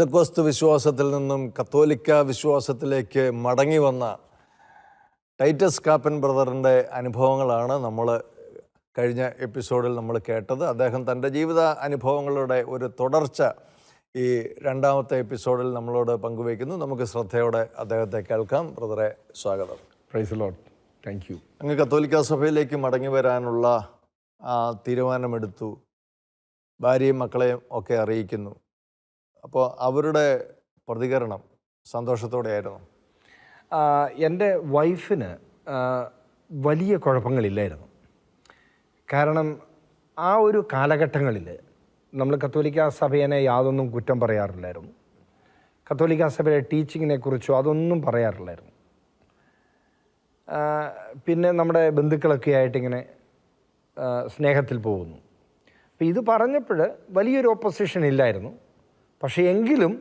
പെന്തക്കോസ്ത് വിശ്വാസത്തിൽ നിന്നും കത്തോലിക്ക വിശ്വാസത്തിലേക്ക് മടങ്ങി വന്ന ടൈറ്റസ് കാപ്പൻ ബ്രദറിന്റെ അനുഭവങ്ങളാണ് നമ്മൾ കഴിഞ്ഞ എപ്പിസോഡിൽ നമ്മൾ കേട്ടത്. അദ്ദേഹം തന്റെ ജീവിത അനുഭവങ്ങളുടെ ഒരു തുടർച്ച ഈ രണ്ടാമത്തെ എപ്പിസോഡിൽ നമ്മളോട് പങ്കുവയ്ക്കുന്നു. നമുക്ക് ശ്രദ്ധയോടെ അദ്ദേഹത്തെ കേൾക്കാം. ബ്രദറെ സ്വാഗതം. പ്രൈസ് ലോട്ട് താങ്ക് യു അങ്ങ് കത്തോലിക്ക സഭയിലേക്ക് മടങ്ങി വരാനുള്ള ആ തീരുമാനമെടുത്തു. ഭാര്യയും മക്കളെയും ഒക്കെ അറിയിക്കുന്നു. അപ്പോൾ അവരുടെ പ്രതികരണം സന്തോഷത്തോടെയായിരുന്നു. എന്റെ വൈഫിന് വലിയ കുഴപ്പങ്ങളില്ലായിരുന്നു. കാരണം ആ ഒരു കാലഘട്ടങ്ങളിൽ നമ്മൾ കത്തോലിക്ക സഭേനെ യാതൊന്നും കുറ്റം പറയാറില്ലായിരുന്നു. കത്തോലിക്ക സഭയുടെ ടീച്ചിങ്ങിനെ കുറിച്ചോ അതൊന്നും പറയാറില്ലായിരുന്നു. പിന്നെ നമ്മുടെ ബന്ധുക്കളൊക്കെ ആയിട്ടിങ്ങനെ സ്നേഹത്തിൽ പോകുന്നു. അപ്പോൾ ഇത് പറഞ്ഞപ്പോൾ വലിയൊരു ഓപ്പോസിഷൻ ഇല്ലായിരുന്നു. പക്ഷേ എങ്കിലും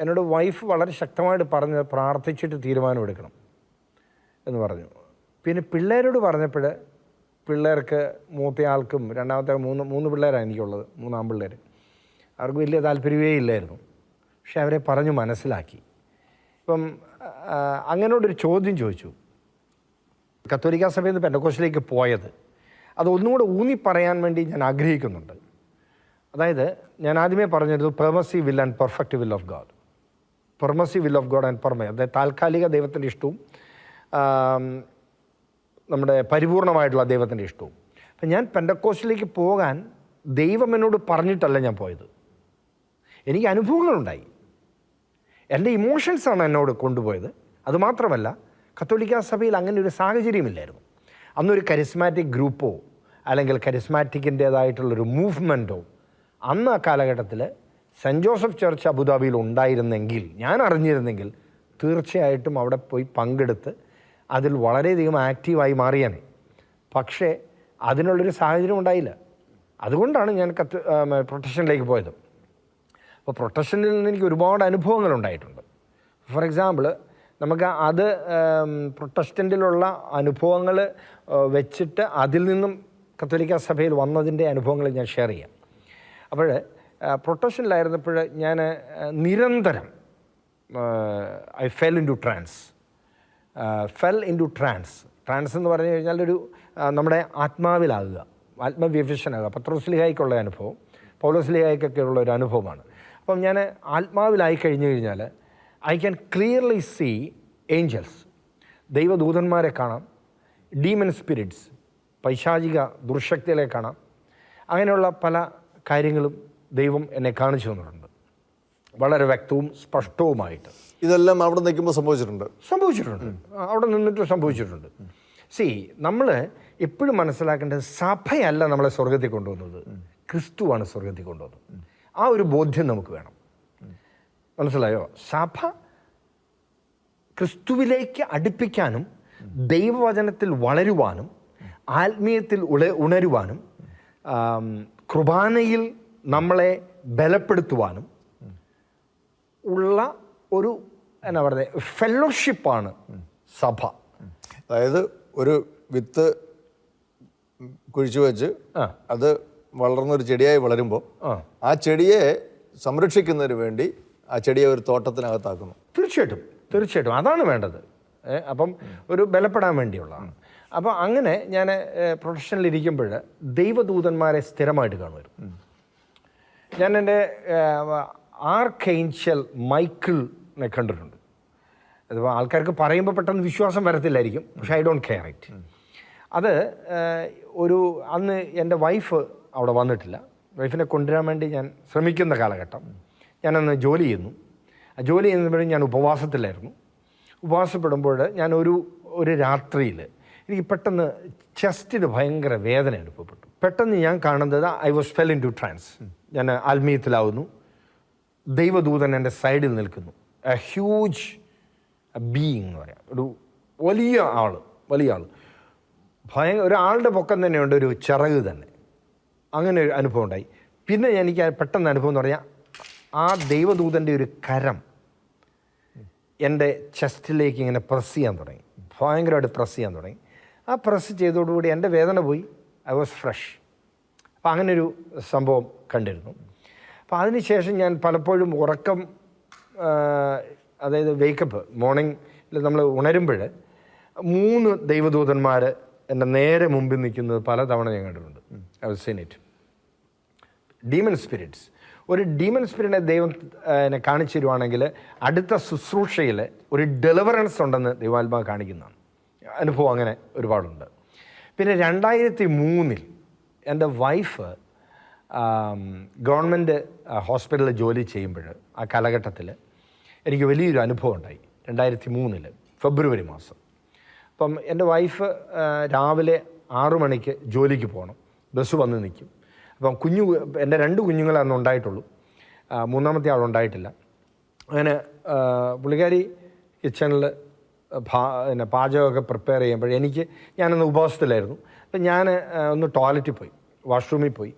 എന്നോട് വൈഫ് വളരെ ശക്തമായിട്ട് പറഞ്ഞ് പ്രാർത്ഥിച്ചിട്ട് തീരുമാനമെടുക്കണം എന്ന് പറഞ്ഞു. പിന്നെ പിള്ളേരോട് പറഞ്ഞപ്പോൾ പിള്ളേർക്ക് മൂത്തയാൾക്കും രണ്ടാമത്തെ മൂന്ന് മൂന്ന് പിള്ളേരാണ് എനിക്കുള്ളത് മൂന്നാം പിള്ളേർ അവർക്ക് വലിയ താല്പര്യമേ ഇല്ലായിരുന്നു. പക്ഷെ അവരെ പറഞ്ഞു മനസ്സിലാക്കി. ഇപ്പം അങ്ങനോടൊരു ചോദ്യം ചോദിച്ചു. കത്തോലിക്കാ സഭയിൽ നിന്ന് പെൻഡക്കോസിലേക്ക് പോയത്. അത് ഒന്നുകൂടെ ഊന്നി പറയാൻ വേണ്ടി ഞാൻ ആഗ്രഹിക്കുന്നുണ്ട്. അതായത് ഞാൻ ആദ്യമേ പറഞ്ഞിരുന്നു permissive will and perfect will of God permissive will of God and perma അതായത് താൽക്കാലിക ദൈവത്തിന്റെ ഇഷ്ടവും നമ്മുടെ പരിപൂർണമായിട്ടുള്ള ദൈവത്തിന്റെ ഇഷ്ടവും. അപ്പം ഞാൻ പെൻഡക്കോസിലേക്ക് പോകാൻ ദൈവം എന്നോട് പറഞ്ഞിട്ടല്ല ഞാൻ പോയത്. എനിക്ക് അനുഭവങ്ങളുണ്ടായി. എന്റെ ഇമോഷൻസാണ് എന്നോട് കൊണ്ടുപോയത്. അതുമാത്രമല്ല കത്തോലിക്ക സഭയിൽ അങ്ങനെ ഒരു സാഹചര്യമില്ലായിരുന്നു. അന്നൊരു കരിസ്മാറ്റിക് ഗ്രൂപ്പോ അല്ലെങ്കിൽ കരിസ്മാറ്റിക്കിന്റേതായിട്ടുള്ളൊരു മൂവ്മെന്റോ അന്ന് ആ കാലഘട്ടത്തിൽ സെന്റ് ജോസഫ് ചർച്ച് അബുദാബിയിൽ ഉണ്ടായിരുന്നെങ്കിൽ ഞാൻ അറിഞ്ഞിരുന്നെങ്കിൽ തീർച്ചയായിട്ടും അവിടെ പോയി പങ്കെടുത്ത് അതിൽ വളരെയധികം ആക്റ്റീവായി മാറിയാണ് പക്ഷേ അതിനുള്ളൊരു സാഹചര്യം ഉണ്ടായില്ല. അതുകൊണ്ടാണ് ഞാൻ കത്ത് പ്രൊട്ടക്ഷനിലേക്ക് പോയത്. അപ്പോൾ പ്രൊട്ടക്ഷനിൽ നിന്ന് എനിക്ക് ഒരുപാട് അനുഭവങ്ങൾ ഉണ്ടായിട്ടുണ്ട്. ഫോർ എക്സാമ്പിൾ നമുക്ക് അത് പ്രൊട്ടസ്റ്റന്റിലുള്ള അനുഭവങ്ങൾ വെച്ചിട്ട് അതിൽ നിന്നും കത്തോലിക്ക സഭയിൽ വന്നതിന്റെ അനുഭവങ്ങൾ ഞാൻ ഷെയർ ചെയ്യാം. അപ്പോൾ പ്രൊട്ടക്ഷനിലായിരുന്നപ്പോൾ ഞാൻ നിരന്തരം I fell into trance fell into trance trance എന്ന് പറഞ്ഞു കഴിഞ്ഞാൽ ഒരു നമ്മുടെ ആത്മാവിലാകുക ആത്മവ്യഭിഷനാകുക പത്രോസ്ലിഹായിക്കുള്ള അനുഭവം പൗലോസ്ലിഹായിക്കൊക്കെ ഉള്ള ഒരു അനുഭവമാണ്. അപ്പം ഞാൻ ആത്മാവിലായി കഴിഞ്ഞു കഴിഞ്ഞാൽ I can clearly see angels ദൈവദൂതന്മാരെ കാണാം ഡീമൻ സ്പിരിറ്റ്സ് പൈശാചിക ദുർശക്തികളെ കാണാം. അങ്ങനെയുള്ള പല കാര്യങ്ങളും ദൈവം എന്നെ കാണിച്ചു തന്നിട്ടുണ്ട്. വളരെ വ്യക്തവും സ്പഷ്ടവുമായിട്ട്. ഇതെല്ലാം അവിടെ നിൽക്കുമ്പോൾ സംഭവിച്ചിട്ടുണ്ട്. സംഭവിച്ചിട്ടുണ്ട്. അവിടെ നിന്നിട്ട് സംഭവിച്ചിട്ടുണ്ട്. സി നമ്മൾ എപ്പോഴും മനസ്സിലാക്കേണ്ടത് സഭയല്ല നമ്മളെ സ്വർഗത്തിൽ കൊണ്ടുവന്നത്. ക്രിസ്തുവാണ് സ്വർഗത്തിൽ കൊണ്ടുവന്നത്. ആ ഒരു ബോധ്യം നമുക്ക് വേണം. മനസ്സിലായോ? സഭ ക്രിസ്തുവിലേക്ക് അടുപ്പിക്കാനും ദൈവവചനത്തിൽ വളരുവാനും ആത്മീയത്തിൽ ഉള ഉണരുവാനും കുർബാനയിൽ നമ്മളെ ബലപ്പെടുത്തുവാനും ഉള്ള ഒരു എന്നാ പറയുന്നത് ഫെലോഷിപ്പാണ് സഭ. അതായത് ഒരു വിത്ത് കുഴിച്ചു വെച്ച് അത് വളർന്നൊരു ചെടിയായി വളരുമ്പോൾ ആ. ആ ചെടിയെ സംരക്ഷിക്കുന്നതിന് വേണ്ടി ആ ചെടിയെ ഒരു തോട്ടത്തിനകത്താക്കുന്നു. തീർച്ചയായിട്ടും തീർച്ചയായിട്ടും. അതാണ് വേണ്ടത്. അപ്പം ഒരു ബലപ്പെടാൻ വേണ്ടിയുള്ളതാണ് അപ്പോൾ അങ്ങനെ ഞാൻ പ്രൊഫഷനിലിരിക്കുമ്പോൾ ദൈവദൂതന്മാരെ സ്ഥിരമായിട്ട് കാണുമായിരുന്നു. ഞാൻ എന്റെ ആർക്കേഞ്ചൽ മൈക്കിളിനെ കണ്ടിട്ടുണ്ട്. അതിപ്പോൾ ആൾക്കാർക്ക് പറയുമ്പോൾ പെട്ടെന്ന് വിശ്വാസം വരത്തില്ലായിരിക്കും പക്ഷേ ഐ ഡോണ്ട് കെയർ ഇറ്റ്. അത് ഒരു അന്ന് എന്റെ വൈഫ് അവിടെ വന്നിട്ടില്ല. വൈഫിനെ കൊണ്ടുവരാൻ വേണ്ടി ഞാൻ ശ്രമിക്കുന്ന കാലഘട്ടം. ഞാനന്ന് ജോലി ചെയ്യുന്നു. ആ ജോലി ചെയ്യുന്നപ്പോഴും ഞാൻ ഉപവാസത്തിലായിരുന്നു. ഉപവാസപ്പെടുമ്പോൾ ഞാൻ ഒരു ഒരു രാത്രിയിൽ എനിക്ക് പെട്ടെന്ന് ചെസ്റ്റിന് ഭയങ്കര വേദന അനുഭവപ്പെട്ടു. പെട്ടെന്ന് ഞാൻ കാണുന്നത് I was fell into trance ഞാൻ ആത്മീയത്തിലാവുന്നു. ദൈവദൂതൻ എന്റെ സൈഡിൽ നിൽക്കുന്നു. എ ഹ്യൂജ് ബീയിങ് എന്ന് പറയാം. ഒരു വലിയ ആൾ വലിയ ആൾ. ഭയങ്കര ഒരാളുടെ പൊക്കം തന്നെയുണ്ട് ഒരു ചിറക് തന്നെ. അങ്ങനെ ഒരു അനുഭവം ഉണ്ടായി. പിന്നെ എനിക്ക് പെട്ടെന്ന് അനുഭവം എന്ന് പറഞ്ഞാൽ ആ ദൈവദൂതന്റെ ഒരു കരം എന്റെ ചെസ്റ്റിലേക്ക് ഇങ്ങനെ പ്രസ് ചെയ്യാൻ തുടങ്ങി. ഭയങ്കരമായിട്ട് പ്രസ് ചെയ്യാൻ തുടങ്ങി. ആ പ്രസ് ചെയ്തതോടുകൂടി എന്റെ വേദന പോയി. ഐ വാസ് ഫ്രഷ് അപ്പോൾ അങ്ങനെ ഒരു സംഭവം കണ്ടിരുന്നു. അപ്പോൾ അതിനുശേഷം ഞാൻ പലപ്പോഴും ഉറക്കം അതായത് വേക്കപ്പ് മോർണിംഗിൽ നമ്മൾ ഉണരുമ്പോൾ മൂന്ന് ദൈവദൂതന്മാർ എന്റെ നേരെ മുമ്പിൽ നിൽക്കുന്നത് പലതവണ ഞാൻ കണ്ടിട്ടുണ്ട്. I seen it demon spirits ഒരു ഡീമൺ സ്പിരിറ്റിനെ ദൈവം എന്നെ കാണിച്ചു തരുവാണെങ്കിൽ അടുത്ത ശുശ്രൂഷയിൽ ഒരു ഡെലിവറൻസ് ഉണ്ടെന്ന് ദൈവാത്മാവ് കാണിക്കുന്നതാണ് അനുഭവം അങ്ങനെ ഒരുപാടുണ്ട്. പിന്നെ രണ്ടായിരത്തി മൂന്നിൽ എന്റെ വൈഫ് ഗവൺമെന്റ് ഹോസ്പിറ്റലിൽ ജോലി ചെയ്യുമ്പോൾ ആ കാലഘട്ടത്തിൽ എനിക്ക് വലിയൊരു അനുഭവം ഉണ്ടായി. രണ്ടായിരത്തി മൂന്നിൽ ഫെബ്രുവരി മാസം. അപ്പം എന്റെ വൈഫ് രാവിലെ ആറു മണിക്ക് ജോലിക്ക് പോകണം. ബസ് വന്ന് നിൽക്കും. അപ്പം കുഞ്ഞു എന്റെ രണ്ട് കുഞ്ഞുങ്ങളെ അന്ന് ഉണ്ടായിട്ടുള്ളൂ. മൂന്നാമത്തെ ആളുണ്ടായിട്ടില്ല അങ്ങനെ പുള്ളിക്കാരി കിച്ചണിൽ പിന്നെ പാചകമൊക്കെ പ്രിപ്പയർ ചെയ്യുമ്പോൾ എനിക്ക് ഞാനൊന്ന് ഉപവാസത്തിലായിരുന്നു. അപ്പം ഞാൻ ഒന്ന് ടോയ്ലറ്റിൽ പോയി വാഷ്റൂമിൽ പോയി.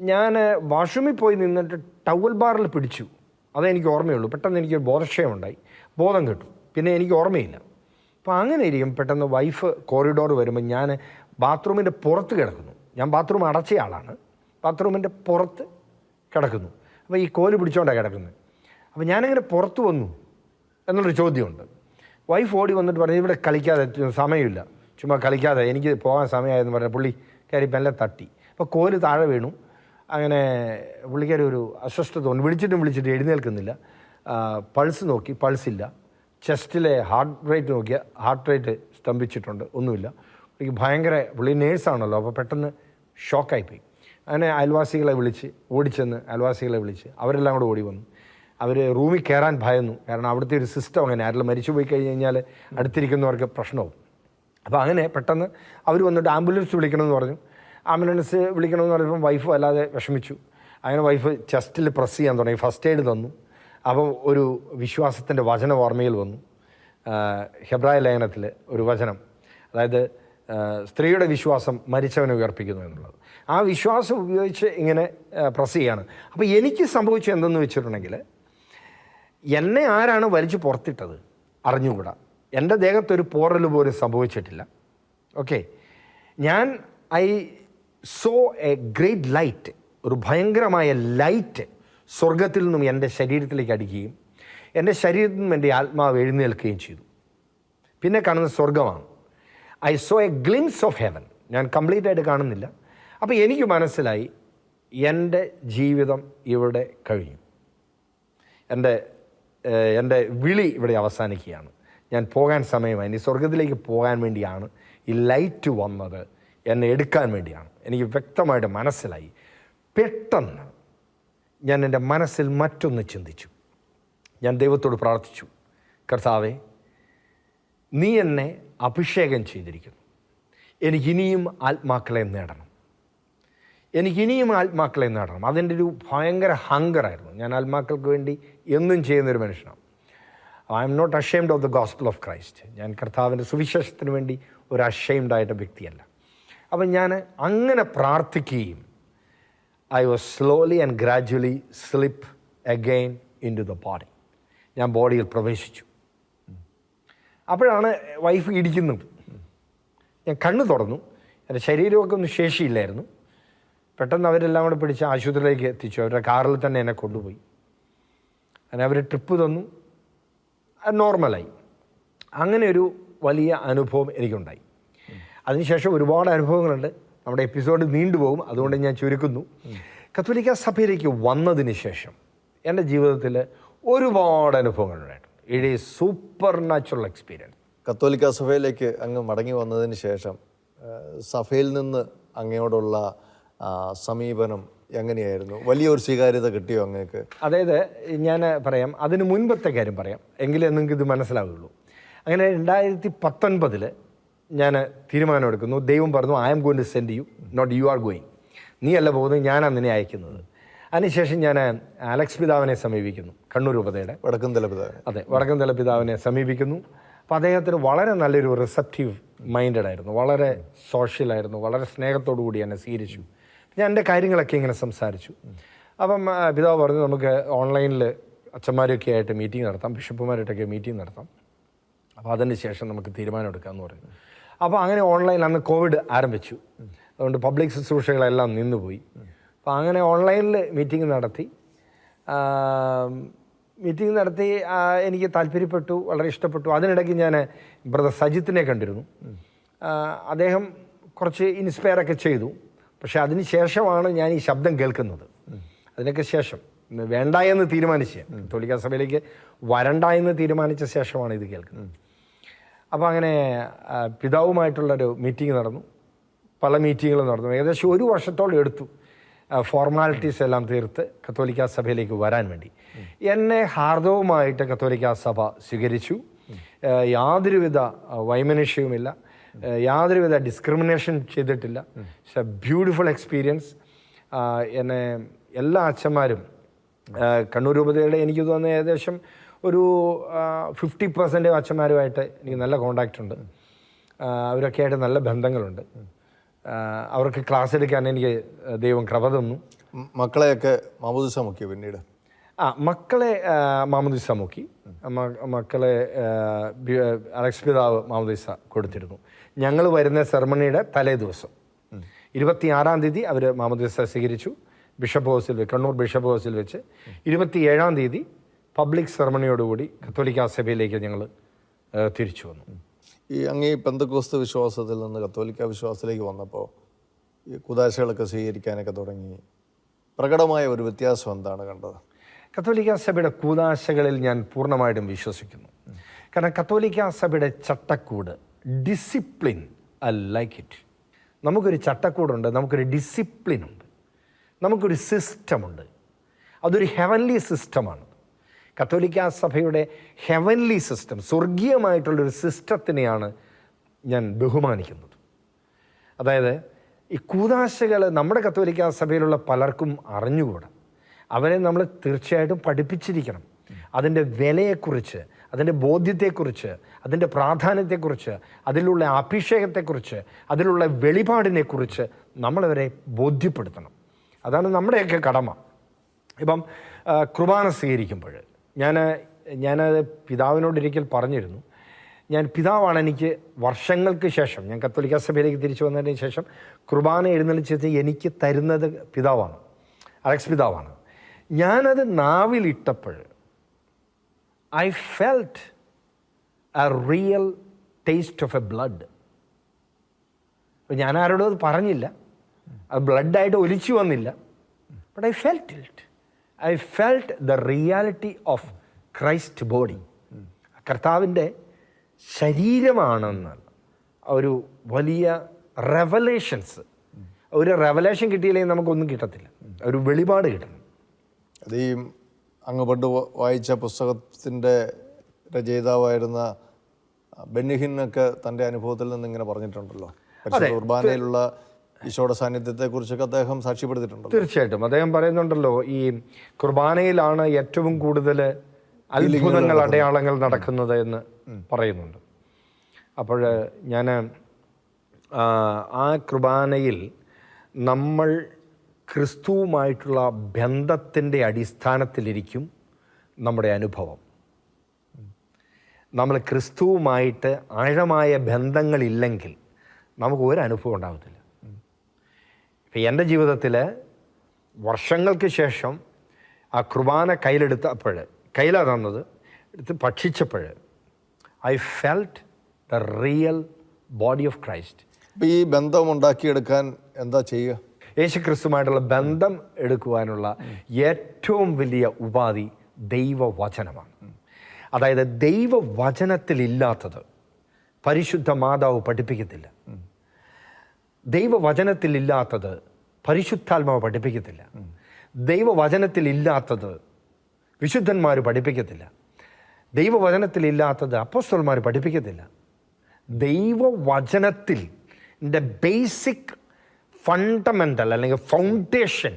ഞാൻ വാഷ്റൂമിൽ പോയി നിന്നിട്ട് ടവൽ ബാറിൽ പിടിച്ചു. അതേ എനിക്ക് ഓർമ്മയുള്ളൂ. പെട്ടെന്ന് എനിക്ക് ബോധക്ഷയമുണ്ടായി. ബോധം കിട്ടും. പിന്നെ എനിക്ക് ഓർമ്മയില്ല. അപ്പോൾ അങ്ങനെ ഇരിക്കും. പെട്ടെന്ന് വൈഫ് കോറിഡോർ വരുമ്പോൾ ഞാൻ ബാത്റൂമിന്റെ പുറത്ത് കിടക്കുന്നു. ഞാൻ ബാത്റൂം അടച്ച ആളാണ്. ബാത്റൂമിന്റെ പുറത്ത് കിടക്കുന്നു. അപ്പോൾ ഈ കോൽ പിടിച്ചോണ്ടാണ് കിടക്കുന്നത്. അപ്പോൾ ഞാനിങ്ങനെ പുറത്ത് വന്നു. എന്നുള്ളൊരു ചോദ്യമുണ്ട്. വൈഫ് ഓടി വന്നിട്ട് പറഞ്ഞു ഇവിടെ കളിക്കാതെ സമയമില്ല. ചുമ്മാ കളിക്കാതെ എനിക്ക് പോകാൻ സമയമായെന്ന് പറഞ്ഞ പുള്ളി കയറി മെല്ലെ തട്ടി. അപ്പോൾ കോൽ താഴെ വീണു. അങ്ങനെ പുള്ളിക്കാരി ഒരു അസ്വസ്ഥത തോന്നി. വിളിച്ചിട്ടും വിളിച്ചിട്ട് എഴുന്നേൽക്കുന്നില്ല. പൾസ് നോക്കി പൾസില്ല ചെസ്റ്റിലെ ഹാർട്ട് റേറ്റ് നോക്കിയാൽ ഹാർട്ട് റേറ്റ് സ്തംഭിച്ചിട്ടുണ്ട്. ഒന്നുമില്ല. പുള്ളിക്ക് ഭയങ്കര പുള്ളി നേഴ്സാണല്ലോ അപ്പോൾ പെട്ടെന്ന് ഷോക്കായിപ്പോയി അങ്ങനെ അയൽവാസികളെ വിളിച്ച് ഓടിച്ചെന്ന് അയൽവാസികളെ വിളിച്ച് അവരെല്ലാം കൂടെ ഓടി വന്നു. അവർ റൂമിൽ കയറാൻ ഭയന്നു. കാരണം അവിടുത്തെ ഒരു സിസ്റ്റം അങ്ങനെ. ആരെങ്കിലും മരിച്ചു പോയി കഴിഞ്ഞ് കഴിഞ്ഞാൽ അടുത്തിരിക്കുന്നവർക്ക് പ്രശ്നവും. അപ്പോൾ അങ്ങനെ പെട്ടെന്ന് അവർ വന്നിട്ട് ആംബുലൻസ് വിളിക്കണമെന്ന് പറഞ്ഞു. ആംബുലൻസ് വിളിക്കണമെന്ന് പറഞ്ഞപ്പോൾ വൈഫ് അല്ലാതെ വിഷമിച്ചു. അങ്ങനെ വൈഫ് ചെസ്റ്റിൽ പ്രസ് ചെയ്യാൻ തുടങ്ങി. ഫസ്റ്റ് എയ്ഡ് തന്നു. അപ്പോൾ ഒരു വിശ്വാസത്തിന്റെ വചന ഓർമ്മയിൽ വന്നു. ഹെബ്രായ ലേഖനത്തിൽ ഒരു വചനം. അതായത് സ്ത്രീയുടെ വിശ്വാസം മരിച്ചവനെ ഉയർപ്പിക്കുന്നു എന്നുള്ളത്. ആ വിശ്വാസം ഉപയോഗിച്ച് ഇങ്ങനെ പ്രസ് ചെയ്യാണ്. അപ്പോൾ എനിക്ക് സംഭവിച്ചത് എന്തെന്ന് വെച്ചിട്ടുണ്ടെങ്കിൽ എന്നെ ആരാണ് വലിച്ചു പുറത്തിട്ടത്? അറിഞ്ഞുകൂടാ. എന്റെ ദേഹത്തൊരു പോറൽ പോലും സംഭവിച്ചിട്ടില്ല. ഓക്കെ. ഞാൻ I saw a great light ഒരു ഭയങ്കരമായ ലൈറ്റ് സ്വർഗത്തിൽ നിന്നും എന്റെ ശരീരത്തിലേക്ക് അടിക്കുകയും എന്റെ ശരീരത്തിൽ നിന്നും എന്റെ ആത്മാവ് എഴുന്നേൽക്കുകയും ചെയ്തു. പിന്നെ കാണുന്ന സ്വർഗമാണ് I saw a glimpse of heaven. ഞാൻ കംപ്ലീറ്റ് ആയിട്ട് കാണുന്നില്ല. അപ്പോൾ എനിക്ക് മനസ്സിലായി എന്റെ ജീവിതം ഇവിടെ കഴിഞ്ഞു. എന്റെ എന്റെ വിളി ഇവിടെ അവസാനിക്കുകയാണ്. ഞാൻ പോകാൻ സമയമായി. ഇനി സ്വർഗത്തിലേക്ക് പോകാൻ വേണ്ടിയാണ് ഈ ലൈറ്റ് വന്നത്. എന്നെ എടുക്കാൻ വേണ്ടിയാണ്. എനിക്ക് വ്യക്തമായിട്ട് മനസ്സിലായി. പെട്ടെന്ന് ഞാൻ എന്റെ മനസ്സിൽ മറ്റൊന്ന് ചിന്തിച്ചു. ഞാൻ ദൈവത്തോട് പ്രാർത്ഥിച്ചു. കർത്താവേ നീ എന്നെ അഭിഷേകം ചെയ്തിരിക്കുന്നു. എനിക്കിനിയും ആത്മാക്കളെ നേടണം. എനിക്കിനിയും ആത്മാക്കളെ നേടണം. അതിന്റെ ഒരു ഭയങ്കര ഹങ്കറായിരുന്നു. ഞാൻ ആത്മാക്കൾക്ക് വേണ്ടി എന്നും ചെയ്യുന്നൊരു മനുഷ്യനാണ്. I'm not ashamed of the gospel of Christ ഞാൻ കർത്താവിന്റെ സുവിശേഷത്തിന് വേണ്ടി ഒരു അഷെയിംഡ് ആയിട്ട് വ്യക്തിയല്ല. അപ്പം ഞാൻ അങ്ങനെ പ്രാർത്ഥിക്കുകയും I was slowly and gradually slip again into the body ഞാൻ ബോഡിയിൽ പ്രവേശിച്ചു. അപ്പോഴാണ് വൈഫ് ഇടിക്കുന്നത് ഞാൻ കണ്ണ് തുറന്നു. എന്റെ ശരീരമൊക്കെ ഒന്നും ശേഷിയില്ലായിരുന്നു. പെട്ടെന്ന് അവരെല്ലാം കൂടെ പിടിച്ച് ആശുപത്രിയിലേക്ക് എത്തിച്ചു. അവരുടെ കാറിൽ തന്നെ എന്നെ കൊണ്ടുപോയി. അങ്ങനെ അവർ ട്രിപ്പ് തന്നു. നോർമലായി അങ്ങനെ ഒരു വലിയ അനുഭവം എനിക്കുണ്ടായി. അതിനുശേഷം ഒരുപാട് അനുഭവങ്ങളുണ്ട്. നമ്മുടെ എപ്പിസോഡ് നീണ്ടുപോകും അതുകൊണ്ട് ഞാൻ ചുരുക്കുന്നു. കത്തോലിക്ക സഭയിലേക്ക് വന്നതിന് ശേഷം എന്റെ ജീവിതത്തിൽ ഒരുപാട് അനുഭവങ്ങളുണ്ടായിട്ടുണ്ട് it is supernatural experience കത്തോലിക്ക സഭയിലേക്ക് അങ്ങ് മടങ്ങി വന്നതിന് ശേഷം സഭയിൽ നിന്ന് അങ്ങയോടുള്ള സമീപനം എങ്ങനെയായിരുന്നു? വലിയൊരു സ്വീകാര്യത കിട്ടിയോ അങ്ങേക്ക്? അതായത് ഞാൻ പറയാം അതിന് മുൻപത്തെ കാര്യം പറയാം എങ്കിലേ നിങ്ങൾക്ക് ഇത് മനസ്സിലാവുകയുള്ളൂ അങ്ങനെ രണ്ടായിരത്തി പത്തൊൻപതിൽ ഞാൻ തീരുമാനമെടുക്കുന്നു ദൈവം പറഞ്ഞു I'm goin to send you not you are going നീ അല്ല പോകുന്നത് ഞാനാണ് നിന്നെ അയക്കുന്നത്. അതിനുശേഷം ഞാൻ അലക്സ് പിതാവിനെ സമീപിക്കുന്നു കണ്ണൂർ ഉപതയുടെ. വടക്കും തലപിതാവിന് അതെ വടക്കന്തല പിതാവിനെ സമീപിക്കുന്നു. അപ്പോൾ അദ്ദേഹത്തിന് വളരെ നല്ലൊരു റിസപ്റ്റീവ് മൈൻഡഡ് ആയിരുന്നു വളരെ സോഷ്യലായിരുന്നു വളരെ സ്നേഹത്തോടു കൂടി എന്നെ സ്വീകരിച്ചു. ഞാൻ എന്റെ കാര്യങ്ങളൊക്കെ ഇങ്ങനെ സംസാരിച്ചു. അപ്പം പിതാവ് പറഞ്ഞു നമുക്ക് ഓൺലൈനിൽ അച്ഛന്മാരൊക്കെ ആയിട്ട് മീറ്റിംഗ് നടത്താം ബിഷപ്പുമാരായിട്ടൊക്കെ മീറ്റിംഗ് നടത്താം. അപ്പോൾ അതിന് ശേഷം നമുക്ക് തീരുമാനമെടുക്കാമെന്ന് പറഞ്ഞു. അപ്പോൾ അങ്ങനെ ഓൺലൈൻ അന്ന് കോവിഡ് ആരംഭിച്ചു. അതുകൊണ്ട് പബ്ലിക് ശുശ്രൂഷകളെല്ലാം നിന്നുപോയി. അപ്പോൾ അങ്ങനെ ഓൺലൈനിൽ മീറ്റിംഗ് നടത്തി. മീറ്റിംഗ് നടത്തി എനിക്ക് താല്പര്യപ്പെട്ടു വളരെ ഇഷ്ടപ്പെട്ടു. അതിനിടയ്ക്ക് ഞാൻ ബ്രദർ സജിത്തിനെ കണ്ടിരുന്നു. അദ്ദേഹം കുറച്ച് ഇൻസ്പയറൊക്കെ ചെയ്തു. പക്ഷെ അതിന് ശേഷമാണ് ഞാൻ ഈ ശബ്ദം കേൾക്കുന്നത്. അതിനൊക്കെ ശേഷം. വേണ്ട എന്ന് തീരുമാനിച്ച്. കത്തോലിക്ക സഭയിലേക്ക് വരണ്ട എന്ന് തീരുമാനിച്ച ശേഷമാണ് ഇത് കേൾക്കുന്നത്. അപ്പോൾ അങ്ങനെ പിതാവുമായിട്ടുള്ളൊരു മീറ്റിംഗ് നടന്നു. പല മീറ്റിങ്ങുകളും നടന്നു. ഏകദേശം ഒരു വർഷത്തോളം എടുത്തു ഫോർമാലിറ്റീസ് എല്ലാം തീർത്ത് കത്തോലിക്ക സഭയിലേക്ക് വരാൻ വേണ്ടി. എന്നെ ഹാർദവുമായിട്ട് കത്തോലിക്ക സഭ സ്വീകരിച്ചു. യാതൊരുവിധ വൈമനുഷ്യവുമില്ല. യാതൊരുവിധ ഡിസ്ക്രിമിനേഷൻ ചെയ്തിട്ടില്ല. എ ബ്യൂട്ടിഫുൾ എക്സ്പീരിയൻസ് എന്നെ എല്ലാ അച്ഛന്മാരും കണ്ണൂർ രൂപതയുടെ എനിക്ക് തോന്നുന്ന ഏകദേശം ഒരു ഫിഫ്റ്റി പെർസെന്റ് അച്ഛന്മാരുമായിട്ട് എനിക്ക് നല്ല കോണ്ടാക്റ്റ് ഉണ്ട്. അവരൊക്കെ ആയിട്ട് നല്ല ബന്ധങ്ങളുണ്ട്. അവർക്ക് ക്ലാസ് എടുക്കാൻ എനിക്ക് ദൈവം കൃപ തന്നു. മക്കളെയൊക്കെ മാമോദിസ മുക്കിയോ പിന്നീട്? ആ മക്കളെ മുഹമ്മദ് ഇസ നോക്കി. മക്കളെ അലക്സ് പിതാവ് മാമദിസ കൊടുത്തിരുന്നു. ഞങ്ങൾ വരുന്ന സെർമണിയുടെ തലേ ദിവസം. ഇരുപത്തിയാറാം തീയതി അവർ മാമദിസ സ്വീകരിച്ചു. ബിഷപ്പ് ഹൗസിൽ കണ്ണൂർ ബിഷപ്പ് ഹൗസിൽ വെച്ച്. ഇരുപത്തിയേഴാം തീയതി പബ്ലിക് സെറമണിയോടുകൂടി കത്തോലിക്ക സഭയിലേക്ക് ഞങ്ങൾ തിരിച്ചു വന്നു. ഈ അങ്ങ് ഈ പെന്തക്കോസ്ത് വിശ്വാസത്തിൽ നിന്ന് കത്തോലിക്ക വിശ്വാസത്തിലേക്ക് വന്നപ്പോൾ ഈ കുതാശകളൊക്കെ സ്വീകരിക്കാനൊക്കെ തുടങ്ങി. പ്രകടമായ ഒരു വ്യത്യാസം എന്താണ് കണ്ടത്? കത്തോലിക്ക സഭയുടെ കൂതാശകളിൽ ഞാൻ പൂർണമായിട്ടും വിശ്വസിക്കുന്നു. കാരണം കത്തോലിക്ക സഭയുടെ ചട്ടക്കൂട് ഡിസിപ്ലിൻ ഐ ലൈക്ക് ഇറ്റ് നമുക്കൊരു ചട്ടക്കൂടുണ്ട് നമുക്കൊരു ഡിസിപ്ലിൻ ഉണ്ട് നമുക്കൊരു സിസ്റ്റമുണ്ട് അതൊരു ഹെവൻലി സിസ്റ്റമാണ് കത്തോലിക്ക സഭയുടെ ഹെവൻലി സിസ്റ്റം സ്വർഗീയമായിട്ടുള്ളൊരു സിസ്റ്റത്തിനെയാണ് ഞാൻ ബഹുമാനിക്കുന്നത്. അതായത് ഈ കൂതാശകൾ നമ്മുടെ കത്തോലിക്ക സഭയിലുള്ള പലർക്കും അറിഞ്ഞുകൂടാ. അവരെ നമ്മൾ തീർച്ചയായിട്ടും പഠിപ്പിച്ചിരിക്കണം. അതിന്റെ വിലയെക്കുറിച്ച് അതിന്റെ ബോധ്യത്തെക്കുറിച്ച് അതിന്റെ പ്രാധാന്യത്തെക്കുറിച്ച് അതിലുള്ള അഭിഷേകത്തെക്കുറിച്ച് അതിലുള്ള വെളിപാടിനെക്കുറിച്ച് നമ്മളവരെ ബോധ്യപ്പെടുത്തണം. അതാണ് നമ്മുടെയൊക്കെ കടമ. ഇപ്പം കുർബാന സ്വീകരിക്കുമ്പോൾ ഞാൻ ഞാനത് പിതാവിനോടൊരിക്കൽ പറഞ്ഞിരുന്നു. ഞാൻ പിതാവാണ് എനിക്ക് വർഷങ്ങൾക്ക് ശേഷം ഞാൻ കത്തോലിക്ക സഭയിലേക്ക് തിരിച്ചു വന്നതിന് ശേഷം കുർബാന എഴുന്നള്ളിച്ചത് എനിക്ക് തരുന്നത് പിതാവാണ്. അലക്സ് പിതാവാണ്. ഞാനത് നാവിലിട്ടപ്പോൾ I felt a real taste of a blood. ഞാൻ ആരോടും അത് പറഞ്ഞില്ല. അത് ബ്ലഡായിട്ട് ഒലിച്ചു വന്നില്ല. But I felt it I felt the reality of Christ body കർത്താവിന്റെ ശരീരമാണെന്ന് ഒരു വലിയ റെവലേഷൻസ് ഒരു റെവലേഷൻ കിട്ടിയില്ലെങ്കിൽ നമുക്കൊന്നും കിട്ടത്തില്ല. ഒരു വെളിപാട് കിട്ടണം അത് ഈ അങ്ങ് പണ്ട് വായിച്ച പുസ്തകത്തിന്റെ രചയിതാവായിരുന്ന ബെന്നിഹിനൊക്കെ തന്റെ അനുഭവത്തിൽ നിന്ന് ഇങ്ങനെ പറഞ്ഞിട്ടുണ്ടല്ലോ. പക്ഷേ കുർബാനയിലുള്ള ഈശോയുടെ സാന്നിധ്യത്തെക്കുറിച്ചൊക്കെ അദ്ദേഹം സാക്ഷ്യപ്പെടുത്തിയിട്ടുണ്ട് തീർച്ചയായിട്ടും. അദ്ദേഹം പറയുന്നുണ്ടല്ലോ ഈ കുർബാനയിലാണ് ഏറ്റവും കൂടുതൽ അത്ഭുതങ്ങൾ അടയാളങ്ങൾ നടക്കുന്നത് എന്ന് പറയുന്നുണ്ട്. അപ്പോൾ ഞാൻ ആ കുർബാനയിൽ നമ്മൾ ക്രിസ്തുവുമായിട്ടുള്ള ബന്ധത്തിന്റെ അടിസ്ഥാനത്തിലിരിക്കും നമ്മുടെ അനുഭവം. നമ്മൾ ക്രിസ്തുവുമായിട്ട് ആഴമായ ബന്ധങ്ങളില്ലെങ്കിൽ നമുക്ക് ഒരു അനുഭവം ഉണ്ടാകത്തില്ല ഇപ്പം എന്റെ ജീവിതത്തിൽ വർഷങ്ങൾക്ക് ശേഷം ആ കുർബാന കയ്യിലെടുത്തപ്പോൾ കയ്യിലാ തന്നത് എടുത്ത് ഭക്ഷിച്ചപ്പോൾ I felt the real body of Christ ഈ ബന്ധം ഉണ്ടാക്കിയെടുക്കാൻ എന്താ ചെയ്യുക? യേശു ക്രിസ്തുമായിട്ടുള്ള ബന്ധം എടുക്കുവാനുള്ള ഏറ്റവും വലിയ ഉപാധി ദൈവവചനമാണ്. അതായത് ദൈവവചനത്തിലില്ലാത്തത് പരിശുദ്ധ മാതാവ് പഠിപ്പിക്കത്തില്ല. ദൈവവചനത്തിലില്ലാത്തത് പരിശുദ്ധാത്മാവ് പഠിപ്പിക്കത്തില്ല. ദൈവവചനത്തിലില്ലാത്തത് വിശുദ്ധന്മാർ പഠിപ്പിക്കത്തില്ല. ദൈവവചനത്തിലില്ലാത്തത് അപ്പസ്വന്മാർ പഠിപ്പിക്കത്തില്ല. ദൈവവചനത്തിൽ ബേസിക് ഫണ്ടമെന്റൽ അല്ലെങ്കിൽ foundation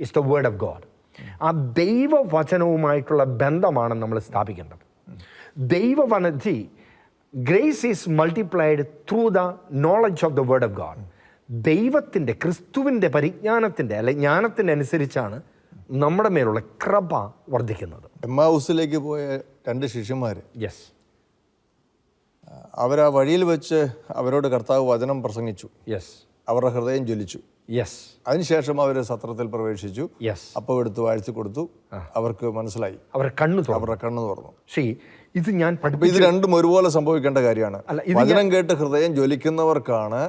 is the word of God ആ ദൈവവചനവുമായിട്ടുള്ള ബന്ധമാണ് നമ്മൾ സ്ഥാപിക്കേണ്ടത്. ദൈവവനത്തി grace is multiplied through the knowledge of the word of God ദൈവത്തിന്റെ ക്രിസ്തുവിന്റെ പരിജ്ഞാനത്തിന്റെ അല്ലെ ജ്ഞാനത്തിന്റെ അനുസരിച്ചാണ് നമ്മുടെ മേലുള്ള കൃപ വർദ്ധിക്കുന്നത്. എം ഹൗസിലേക്ക് പോയ രണ്ട് ശിഷ്യന്മാർ യെസ് അവർ ആ വഴിയിൽ വെച്ച് അവരോട് കർത്താവ് വചനം പ്രസംഗിച്ചു. യെസ് അവരുടെ ഹൃദയം ജ്വലിച്ചു. യെസ് അതിനുശേഷം അവർ സത്രത്തിൽ പ്രവേശിച്ചു. യെസ് അപ്പം എടുത്ത് വാഴ്ത്തി കൊടുത്തു. അവർക്ക് മനസ്സിലായി. അവരുടെ കണ്ണു അവരുടെ കണ്ണ് തുറന്നു. ശരി ഇത് ഞാൻ ഇത് രണ്ടും ഒരുപോലെ സംഭവിക്കേണ്ട കാര്യമാണ്. വചനം കേട്ട് ഹൃദയം ജ്വലിക്കുന്നവർക്കാണ്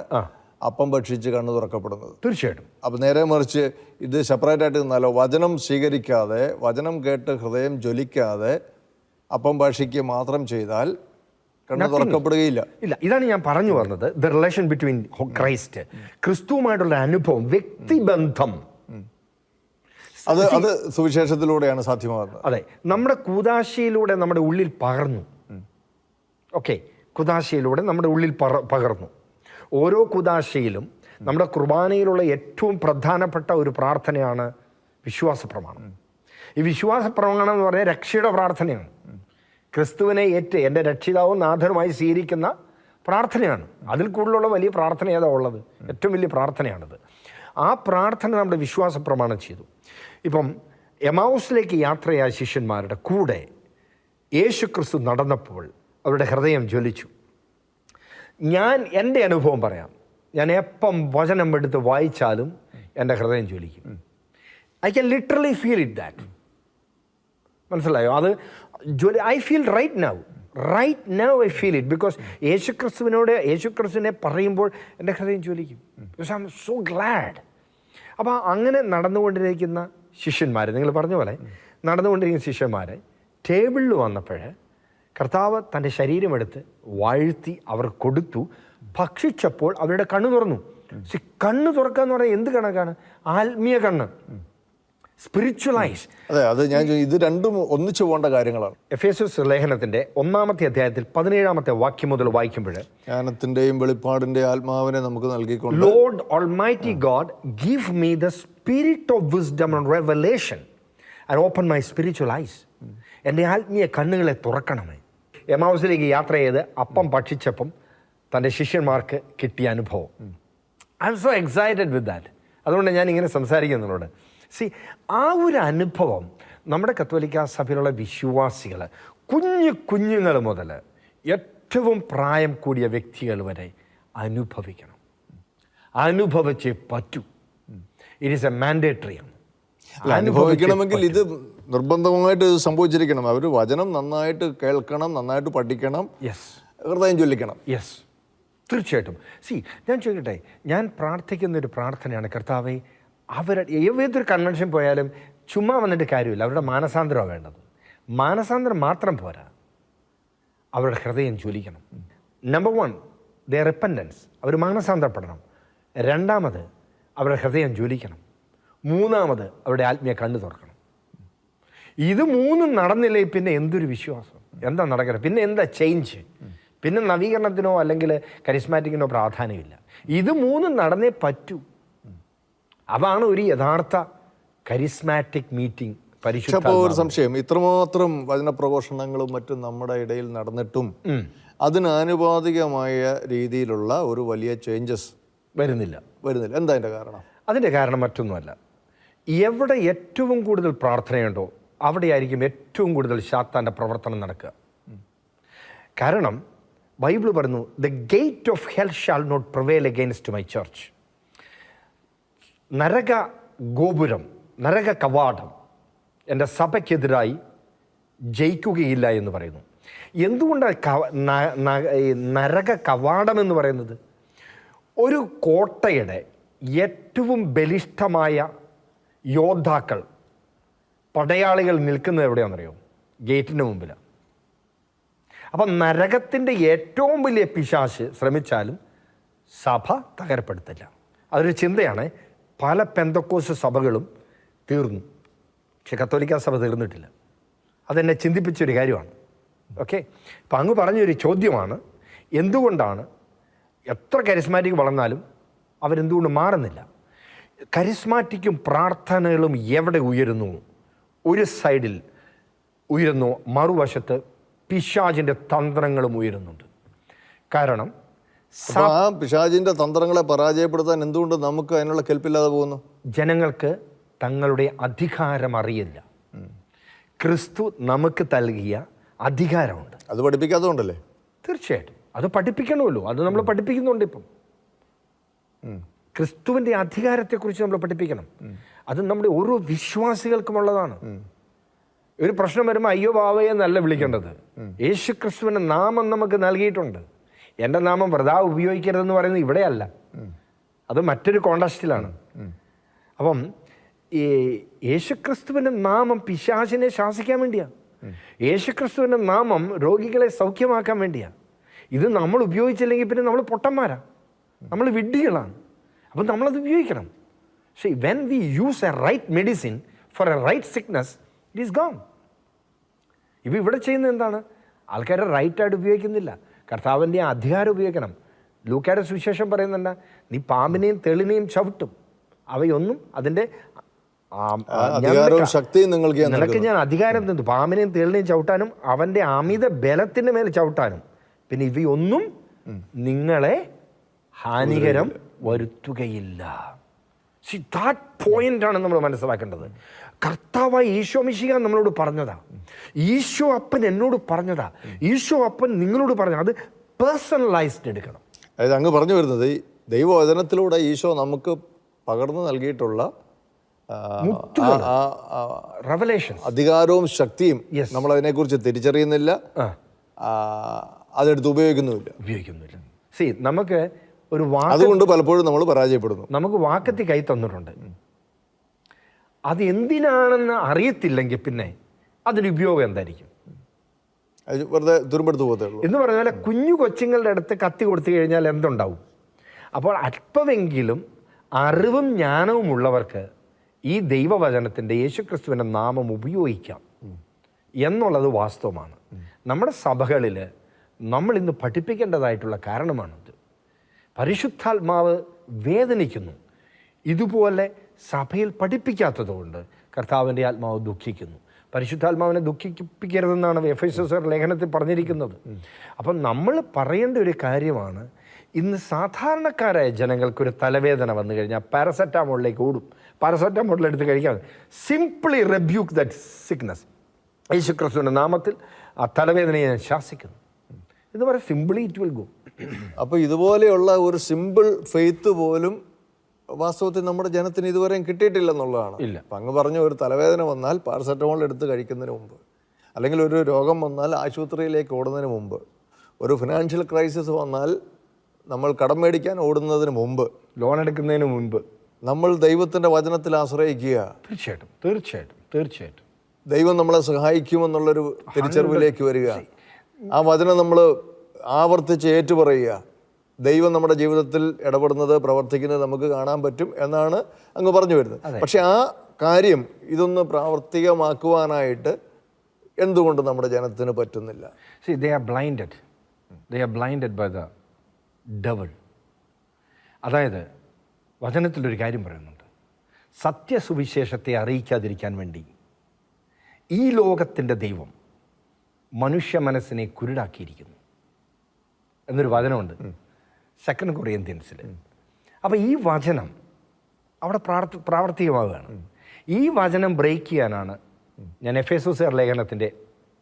അപ്പം ഭക്ഷിച്ച് കണ്ണു തുറക്കപ്പെടുന്നത്. തീർച്ചയായിട്ടും. അപ്പം നേരെ മറിച്ച് ഇത് സെപ്പറേറ്റ് ആയിട്ട് നിന്നാലോ വചനം സ്വീകരിക്കാതെ വചനം കേട്ട് ഹൃദയം ജ്വലിക്കാതെ അപ്പം ഭക്ഷിക്കുക മാത്രം ചെയ്താൽ തുറക്കപ്പെടുകയില്ല. ഇല്ല ഇതാണ് ഞാൻ പറഞ്ഞു വന്നത്. ദ റിലേഷൻ ബിറ്റ്വീൻ ക്രൈസ്റ്റ് ക്രിസ്തുവുമായിട്ടുള്ള അനുഭവം വ്യക്തിബന്ധം. അത് അത് സുവിശേഷത്തിലൂടെയാണ് സാധ്യമാകുന്നത്. അതെ നമ്മുടെ കൂതാശയിലൂടെ നമ്മുടെ ഉള്ളിൽ പകർന്നു. ഓക്കെ കുതാശയിലൂടെ നമ്മുടെ ഉള്ളിൽ പകർന്നു. ഓരോ കുതാശയിലും നമ്മുടെ കുർബാനയിലുള്ള ഏറ്റവും പ്രധാനപ്പെട്ട ഒരു പ്രാർത്ഥനയാണ് വിശ്വാസ പ്രമാണം ഈ വിശ്വാസ പ്രമാണം എന്ന് പറഞ്ഞാൽ രക്ഷയുടെ പ്രാർത്ഥനയാണ്. ക്രിസ്തുവിനെ ഏറ്റ് എന്റെ രക്ഷിതാവും നാഥനുമായി സ്വീകരിക്കുന്ന പ്രാർത്ഥനയാണ്. അതിൽ കൂടുതലുള്ള വലിയ പ്രാർത്ഥന ഏതാ ഉള്ളത്? ഏറ്റവും വലിയ പ്രാർത്ഥനയാണത്. ആ പ്രാർത്ഥന നമ്മുടെ വിശ്വാസ പ്രമാണം ചെയ്തു. ഇപ്പം എമാവുസിലേക്ക് യാത്രയായ ശിഷ്യന്മാരുടെ കൂടെ യേശു ക്രിസ്തു നടന്നപ്പോൾ അവരുടെ ഹൃദയം ജ്വലിച്ചു. ഞാൻ എന്റെ അനുഭവം പറയാം. ഞാൻ എപ്പം വചനം എടുത്ത് വായിച്ചാലും എന്റെ ഹൃദയം ജ്വലിക്കും. I can literally feel it that. മനസ്സിലായോ? അത് ജ്വലി I feel right now right now I feel it because യേശുക്രിസ്തുവിനോട് യേശുക്രിസ്തുവിനെ പറയുമ്പോൾ എന്റെ ഹൃദയം ജോലിക്കും because I M so glad അപ്പോൾ അങ്ങനെ നടന്നുകൊണ്ടിരിക്കുന്ന ശിഷ്യന്മാർ നിങ്ങൾ പറഞ്ഞ പോലെ നടന്നുകൊണ്ടിരിക്കുന്ന ശിഷ്യന്മാർ ടേബിളിൽ വന്നപ്പോൾ കർത്താവ് തന്റെ ശരീരമെടുത്ത് വാഴ്ത്തി അവർ കൊടുത്തു. ഭക്ഷിച്ചപ്പോൾ അവരുടെ കണ്ണു തുറന്നു. കണ്ണ് തുറക്കുക എന്ന് പറഞ്ഞാൽ എന്ത് കണക്കാണ്? ആത്മീയ കണ്ണ്. സ്പിരിച്വലൈസ് അതെ അത് ഞാൻ ഇത് രണ്ടും ഒന്നിച്ചു പോകേണ്ട കാര്യങ്ങളാണ്. എഫ് എസ് എസ് ലേഖനത്തിന്റെ ഒന്നാമത്തെ അധ്യായത്തിൽ പതിനേഴാമത്തെ വാക്യം മുതൽ വായിക്കുമ്പോൾ ജ്ഞാനത്തിന്റെയും വെളിപ്പാടിന്റെ ആത്മാവിനെ നമുക്ക് നൽകിക്കൊണ്ട് Lord Almighty God, give me the spirit of wisdom and revelation and open my spiritual eyes. എന്റെ ആത്മീയ കണ്ണുകളെ തുറക്കണമേ. എമാവസിലേക്ക് യാത്ര ചെയ്ത് അപ്പം ഭക്ഷിച്ചപ്പം തന്റെ ശിഷ്യന്മാർക്ക് കിട്ടിയ അനുഭവം. I'm so excited with that അതുകൊണ്ട് ഞാൻ ഇങ്ങനെ സംസാരിക്കുന്നതിനോട് സി ആ ഒരു അനുഭവം നമ്മുടെ കത്തോലിക്ക സഭയിലുള്ള വിശ്വാസികൾ കുഞ്ഞു കുഞ്ഞുങ്ങൾ മുതൽ ഏറ്റവും പ്രായം കൂടിയ വ്യക്തികൾ വരെ അനുഭവിക്കണം. അനുഭവിച്ചേ പറ്റൂ. ഇറ്റ് ഈസ് എ മാൻഡേറ്ററി ആണ്. അനുഭവിക്കണമെങ്കിൽ ഇത് നിർബന്ധമായിട്ട് സംഭവിച്ചിരിക്കണം. അവർ വചനം നന്നായിട്ട് കേൾക്കണം നന്നായിട്ട് പഠിക്കണം യെസ് ഹൃദയം ചൊല്ലിക്കണം യെസ് തീർച്ചയായിട്ടും. സി ഞാൻ ചോദിക്കട്ടെ? ഞാൻ പ്രാർത്ഥിക്കുന്ന ഒരു പ്രാർത്ഥനയാണ്. കർത്താവെ അവർ ഏതൊരു കൺവെൻഷൻ പോയാലും ചുമ്മാ വന്നിട്ട് കാര്യമില്ല. അവരുടെ മാനസാന്തരമാണ് വേണ്ടത്. മാനസാന്തരം മാത്രം പോരാ. അവരുടെ ഹൃദയം ജ്വലിക്കണം. നമ്പർ വൺ ദ റിപ്പൻഡൻസ് അവർ മാനസാന്തരപ്പെടണം. രണ്ടാമത് അവരുടെ ഹൃദയം ജ്വലിക്കണം. മൂന്നാമത് അവരുടെ ആത്മീയ കണ്ണു തുറക്കണം. ഇത് മൂന്നും നടന്നില്ലേ പിന്നെ എന്തൊരു വിശ്വാസം? എന്താ നടക്കുന്നത് പിന്നെ എന്താ ചേഞ്ച് പിന്നെ നവീകരണത്തിനോ അല്ലെങ്കിൽ കരിസ്മാറ്റിക്കിനോ പ്രാധാന്യമില്ല. ഇത് മൂന്നും നടന്നേ പറ്റൂ. അതാണ് ഒരു യഥാർത്ഥ കരിസ്മാറ്റിക് മീറ്റിംഗ് അപ്പോൾ ഒരു സംശയം. ഇത്രമാത്രം വചന പ്രഘോഷണങ്ങളും മറ്റും നമ്മുടെ ഇടയിൽ നടന്നിട്ടും അതിന് ആനുപാതികമായ രീതിയിലുള്ള ഒരു വലിയ ചേഞ്ചസ് വരുന്നില്ല. വരുന്നില്ല. എന്താ അതിന്റെ കാരണം? അതിന്റെ കാരണം മറ്റൊന്നുമല്ല. എവിടെ ഏറ്റവും കൂടുതൽ പ്രാർത്ഥനയുണ്ടോ അവിടെയായിരിക്കും ഏറ്റവും കൂടുതൽ ശാത്താന്റെ പ്രവർത്തനം നടക്കുക. കാരണം ബൈബിൾ പറഞ്ഞു the gate of hell shall not prevail against my church നരക ഗോപുരം നരക കവാടം എന്റെ സഭയ്ക്കെതിരായി ജയിക്കുകയില്ല എന്ന് പറയുന്നു. എന്തുകൊണ്ടാണ് നരക കവാടം എന്ന് പറയുന്നത്? ഒരു കോട്ടയുടെ ഏറ്റവും ബലിഷ്ഠമായ യോദ്ധാക്കൾ പടയാളികൾ നിൽക്കുന്നത് എവിടെയാണെന്നറിയോ? ഗേറ്റിന്റെ മുമ്പിലാണ് അപ്പം നരകത്തിന്റെ ഏറ്റവും വലിയ പിശാശ് ശ്രമിച്ചാലും സഭ തകരപ്പെടുത്തില്ല. അതൊരു ചിന്തയാണ്. പല പെന്തക്കോസ് സഭകളും തീർന്നു. പക്ഷെ കത്തോലിക്ക സഭ തീർന്നിട്ടില്ല. അതെന്നെ ചിന്തിപ്പിച്ചൊരു കാര്യമാണ്. ഓക്കെ? അപ്പം അങ്ങ് പറഞ്ഞൊരു ചോദ്യമാണ്. എന്തുകൊണ്ടാണ് എത്ര കരിസ്മാറ്റിക് വളർന്നാലും അവരെന്തുകൊണ്ട് മാറുന്നില്ല? കരിസ്മാറ്റിക്കും പ്രാർത്ഥനകളും എവിടെ ഉയരുന്നു? ഒരു സൈഡിൽ ഉയരുന്നു മറുവശത്ത് പിശാജിന്റെ തന്ത്രങ്ങളും ഉയരുന്നുണ്ട്. കാരണം ആ പിശാചിന്റെ തന്ത്രങ്ങളെ പരാജയപ്പെടുത്താൻ എന്തുകൊണ്ട് നമുക്ക് അതിനുള്ള കെൽപ്പില്ലാതെ പോകുന്നു? ജനങ്ങൾക്ക് തങ്ങളുടെ അധികാരം അറിയില്ല. ക്രിസ്തു നമുക്ക് നൽകിയ അധികാരമുണ്ട്. അത് പഠിപ്പിക്കാത്തതുകൊണ്ടല്ലേ? തീർച്ചയായിട്ടും. അത് പഠിപ്പിക്കണമല്ലോ. അത് നമ്മൾ പഠിപ്പിക്കുന്നുണ്ട് ഇപ്പം. ക്രിസ്തുവിന്റെ അധികാരത്തെക്കുറിച്ച് നമ്മൾ പഠിപ്പിക്കണം. അത് നമ്മുടെ ഓരോ വിശ്വാസികൾക്കും ഉള്ളതാണ് ഒരു പ്രശ്നം വരുമ്പോൾ അയ്യോ ബാവയെന്നല്ല വിളിക്കേണ്ടത്. യേശു ക്രിസ്തുവിന്റെ നാമം നമുക്ക് നൽകിയിട്ടുണ്ട്. എന്റെ നാമം വൃതാ ഉപയോഗിക്കരുതെന്ന് പറയുന്നത് ഇവിടെയല്ല. അത് മറ്റൊരു കോണ്ടസ്റ്റിലാണ്. അപ്പം ഈ യേശുക്രിസ്തുവിന്റെ നാമം പിശാചിനെ ശാസിക്കാൻ വേണ്ടിയാണ് യേശുക്രിസ്തുവിന്റെ നാമം രോഗികളെ സൗഖ്യമാക്കാൻ വേണ്ടിയാണ് ഇത് നമ്മൾ ഉപയോഗിച്ചില്ലെങ്കിൽ പിന്നെ നമ്മൾ പൊട്ടന്മാരാ. നമ്മൾ വിഡ്ഢികളാണ്. അപ്പം നമ്മളത് ഉപയോഗിക്കണം. പക്ഷേ when we use a right medicine for a right sickness it is gone ഇപ്പം ഇവിടെ ചെയ്യുന്നത് എന്താണ്? ആൾക്കാരെ റൈറ്റായിട്ട് ഉപയോഗിക്കുന്നില്ല. കർത്താവിന്റെ അധികാരം ഉപയോഗിക്കണം. ലൂക്കയുടെ സുവിശേഷം പറയുന്നുണ്ട് നീ പാമ്പിനെയും തെളിനെയും ചവിട്ടും. അവയൊന്നും അതിന്റെ ശക്തിയും നിങ്ങൾക്ക് ഞാൻ നിനക്ക് ഞാൻ അധികാരം തന്നു. പാമ്പിനെയും തേളിനെയും ചവിട്ടാനും അവന്റെ അമിത ബലത്തിന്റെ മേൽ ചവിട്ടാനും. പിന്നെ ഇവയൊന്നും നിങ്ങളെ ഹാനികരം വരുത്തുകയില്ല. സി ദാറ്റ് പോയിന്റ് ആണ് നമ്മൾ മനസ്സിലാക്കേണ്ടത്. കർത്താവായ ഈശോ മിശിക നമ്മളോട് പറഞ്ഞതാ. ഈശോ അപ്പൻ എന്നോട് പറഞ്ഞതാ. ഈശോ അപ്പൻ നിങ്ങളോട് പറഞ്ഞ അത് പേഴ്സണലൈസ്ഡ് എടുക്കണം. അതായത് അങ്ങ് പറഞ്ഞു വരുന്നത് ദൈവവചനത്തിലൂടെ ഈശോ നമുക്ക് പകർന്നു നൽകിയിട്ടുള്ള റെവലേഷൻ അധികാരവും ശക്തിയും നമ്മൾ അതിനെക്കുറിച്ച് തിരിച്ചറിയുന്നില്ല. അതെടുത്ത് ഉപയോഗിക്കുന്നുമില്ല. ഉപയോഗിക്കുന്നില്ല. സി നമുക്ക് ഒരു അതുകൊണ്ട് പലപ്പോഴും നമ്മൾ പരാജയപ്പെടുന്നു. നമുക്ക് വാക്കത്തി കൈ തന്നിട്ടുണ്ട്. അത് എന്തിനാണെന്ന് അറിയത്തില്ലെങ്കിൽ പിന്നെ അതിന്റെ ഉപയോഗം എന്തായിരിക്കും? വെറുതെ തുരുമ്പെടുത്ത് പോകത്തേ എന്ന് പറഞ്ഞാൽ കുഞ്ഞു കൊച്ചുങ്ങളുടെ അടുത്ത് കത്തി കൊടുത്തു കഴിഞ്ഞാൽ എന്തുണ്ടാവും? അപ്പോൾ അല്പമെങ്കിലും അറിവും ജ്ഞാനവും ഉള്ളവർക്ക് ഈ ദൈവവചനത്തിന്റെ യേശുക്രിസ്തുവിന്റെ നാമം ഉപയോഗിക്കാം. എന്നുള്ളത് വാസ്തവമാണ്. നമ്മുടെ സഭകളിൽ നമ്മൾ ഇന്ന് പഠിപ്പിക്കേണ്ടതായിട്ടുള്ള കാരണമാണത്. പരിശുദ്ധാത്മാവ് വേദനിക്കുന്നു. ഇതുപോലെ സഭയിൽ പഠിപ്പിക്കാത്തതുകൊണ്ട് കർത്താവിന്റെ ആത്മാവ് ദുഃഖിക്കുന്നു. പരിശുദ്ധാത്മാവിനെ ദുഃഖിപ്പിക്കരുതെന്നാണ് എഫ് എസ് എസ് ലേഖനത്തിൽ പറഞ്ഞിരിക്കുന്നത്. അപ്പം നമ്മൾ പറയേണ്ട ഒരു കാര്യമാണ് ഇന്ന് സാധാരണക്കാരായ ജനങ്ങൾക്കൊരു തലവേദന വന്നു കഴിഞ്ഞാൽ പാരസെറ്റാമോളിലേക്ക് ഓടും. പാരസെറ്റാമോളിലെടുത്ത് കഴിക്കാൻ സിംപ്ലി റെബ്യൂക്ക് ദറ്റ് സിക്നസ് യേശുക്രിസ്തുവിന്റെ നാമത്തിൽ ആ തലവേദനയെ ഞാൻ ശാസിക്കുന്നു. ഇത് വളരെ സിമ്പിളി ഇറ്റ് വിൽ ഗോ അപ്പോൾ ഇതുപോലെയുള്ള ഒരു സിമ്പിൾ ഫെയ്ത്ത് പോലും വാസ്തവത്തിൽ നമ്മുടെ ജനത്തിന് ഇതുവരെയും കിട്ടിയിട്ടില്ലെന്നുള്ളതാണ്. ഇല്ല. അപ്പം അങ്ങ് പറഞ്ഞ ഒരു തലവേദന വന്നാൽ പാരസെറ്റമോൾ എടുത്ത് കഴിക്കുന്നതിന് മുമ്പ് അല്ലെങ്കിൽ ഒരു രോഗം വന്നാൽ ആശുപത്രിയിലേക്ക് ഓടുന്നതിന് മുമ്പ് ഒരു ഫിനാൻഷ്യൽ ക്രൈസിസ് വന്നാൽ നമ്മൾ കടം മേടിക്കാൻ ഓടുന്നതിന് മുമ്പ് ലോൺ എടുക്കുന്നതിന് മുൻപ് നമ്മൾ ദൈവത്തിന്റെ വചനത്തിൽ ആശ്രയിക്കുക. തീർച്ചയായിട്ടും തീർച്ചയായിട്ടും തീർച്ചയായിട്ടും. ദൈവം നമ്മളെ സഹായിക്കുമെന്നുള്ളൊരു തിരിച്ചറിവിലേക്ക് വരിക. ആ വചനം നമ്മൾ ആവർത്തിച്ച് ഏറ്റുപറയുക. ദൈവം നമ്മുടെ ജീവിതത്തിൽ ഇടപെടുന്നത് പ്രവർത്തിക്കുന്നത് നമുക്ക് കാണാൻ പറ്റും എന്നാണ് അങ്ങ് പറഞ്ഞു വരുന്നത്. പക്ഷെ ആ കാര്യം ഇതൊന്ന് പ്രാവർത്തികമാക്കുവാനായിട്ട് എന്തുകൊണ്ട് നമ്മുടെ ജനത്തിന് പറ്റുന്നില്ല? See they are blinded they are blinded by the devil അതായത് വചനത്തിലൊരു കാര്യം പറയുന്നുണ്ട്. സത്യസുവിശേഷത്തെ അറിയിക്കാതിരിക്കാൻ വേണ്ടി ഈ ലോകത്തിന്റെ ദൈവം മനുഷ്യ മനസ്സിനെ കുരുടാക്കിയിരിക്കുന്നു. എന്നൊരു വചനമുണ്ട്. സെക്കൻഡ് കൊറിയന്ത്യൻസിൽ അപ്പോൾ ഈ വചനം അവിടെ പ്രാർത്ഥ പ്രാവർത്തികമാവുകയാണ്. ഈ വചനം ബ്രേക്ക് ചെയ്യാനാണ് ഞാൻ എഫ് എസ് എസ് ലേഖനത്തിന്റെ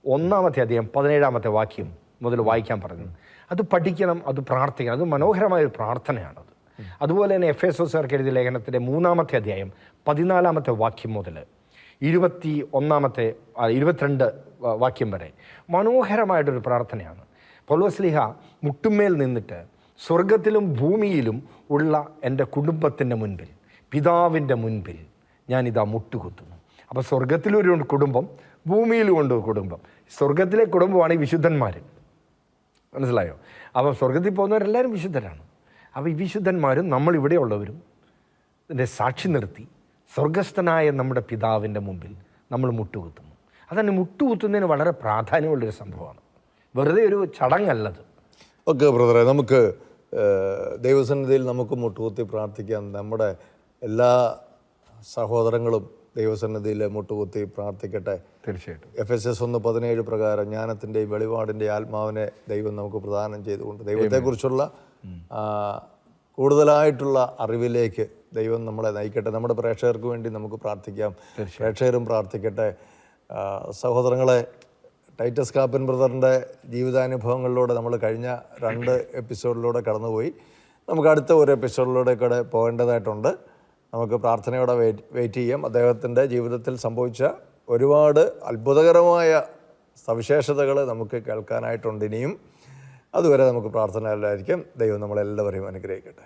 ഒന്നാമത്തെ അധികം പതിനേഴാമത്തെ വാക്യം മുതൽ വായിക്കാൻ പറഞ്ഞത്. അത് പഠിക്കണം അത് പ്രാർത്ഥിക്കണം അത് മനോഹരമായ ഒരു പ്രാർത്ഥനയാണത്. അതുപോലെ തന്നെ എഫ് എസ് എസ് എഴുതിയ ലേഖനത്തിന്റെ മൂന്നാമത്തെ അധ്യായം പതിനാലാമത്തെ വാക്യം മുതൽ ഇരുപത്തി ഒന്നാമത്തെ ഇരുപത്തിരണ്ട് വാക്യം വരെ മനോഹരമായിട്ടൊരു പ്രാർത്ഥനയാണ്. പൊലോസ്ലിഹ മുട്ടുമേൽ നിന്നിട്ട് സ്വർഗത്തിലും ഭൂമിയിലും ഉള്ള എന്റെ കുടുംബത്തിന്റെ മുൻപിൽ പിതാവിന്റെ മുൻപിൽ ഞാനിതാ മുട്ടുകുത്തുന്നു. അപ്പോൾ സ്വർഗത്തിലൊരു കുടുംബം ഭൂമിയിലും ഉണ്ട് കുടുംബം. സ്വർഗത്തിലെ കുടുംബമാണ് ഈ വിശുദ്ധന്മാർ മനസ്സിലായോ? അപ്പോൾ സ്വർഗത്തിൽ പോകുന്നവരെല്ലാവരും വിശുദ്ധരാണ്. അപ്പോൾ ഈ വിശുദ്ധന്മാരും നമ്മൾ ഇവിടെയുള്ളവരും ഇതിന്റെ സാക്ഷി നിർത്തി സ്വർഗസ്ഥനായ നമ്മുടെ പിതാവിന്റെ മുമ്പിൽ നമ്മൾ മുട്ടുകുത്തുന്നു. അതന്നെ മുട്ടുകുത്തുന്നതിന് വളരെ പ്രാധാന്യമുള്ളൊരു സംഭവമാണ്. വെറുതെ ഒരു ചടങ്ങല്ലത്. ഓക്കെ ബ്രദറെ നമുക്ക് ദൈവസന്നിധിയിൽ നമുക്ക് മുട്ടുകുത്തി പ്രാർത്ഥിക്കാം. നമ്മുടെ എല്ലാ സഹോദരങ്ങളും ദൈവസന്നിധിയിൽ മുട്ടുകുത്തി പ്രാർത്ഥിക്കട്ടെ. തീർച്ചയായിട്ടും. എഫ് എസ് എസ് ഒന്ന് പതിനേഴ് പ്രകാരം ജ്ഞാനത്തിന്റെയും വെളിപാടിന്റെ ആത്മാവിനെ ദൈവം നമുക്ക് പ്രദാനം ചെയ്തുകൊണ്ട് ദൈവത്തെക്കുറിച്ചുള്ള കൂടുതലായിട്ടുള്ള അറിവിലേക്ക് ദൈവം നമ്മളെ നയിക്കട്ടെ. നമ്മുടെ പ്രേക്ഷകർക്ക് വേണ്ടി നമുക്ക് പ്രാർത്ഥിക്കാം. പ്രേക്ഷകരും പ്രാർത്ഥിക്കട്ടെ. സഹോദരങ്ങളെ ടൈറ്റസ് കാപ്പൻ ബ്രദറിന്റെ ജീവിതാനുഭവങ്ങളിലൂടെ നമ്മൾ കഴിഞ്ഞ രണ്ട് എപ്പിസോഡിലൂടെ കടന്നുപോയി. നമുക്ക് അടുത്ത ഒരു എപ്പിസോഡിലൂടെ കൂടെ പോകേണ്ടതായിട്ടുണ്ട്. നമുക്ക് പ്രാർത്ഥനയോടെ വെയിറ്റ് ചെയ്യാം. അദ്ദേഹത്തിന്റെ ജീവിതത്തിൽ സംഭവിച്ച ഒരുപാട് അത്ഭുതകരമായ സവിശേഷതകൾ നമുക്ക് കേൾക്കാനായിട്ടുണ്ട് ഇനിയും. അതുവരെ നമുക്ക് പ്രാർത്ഥനയിലായിരിക്കും. ദൈവം നമ്മളെല്ലാവരെയും അനുഗ്രഹിക്കട്ടെ.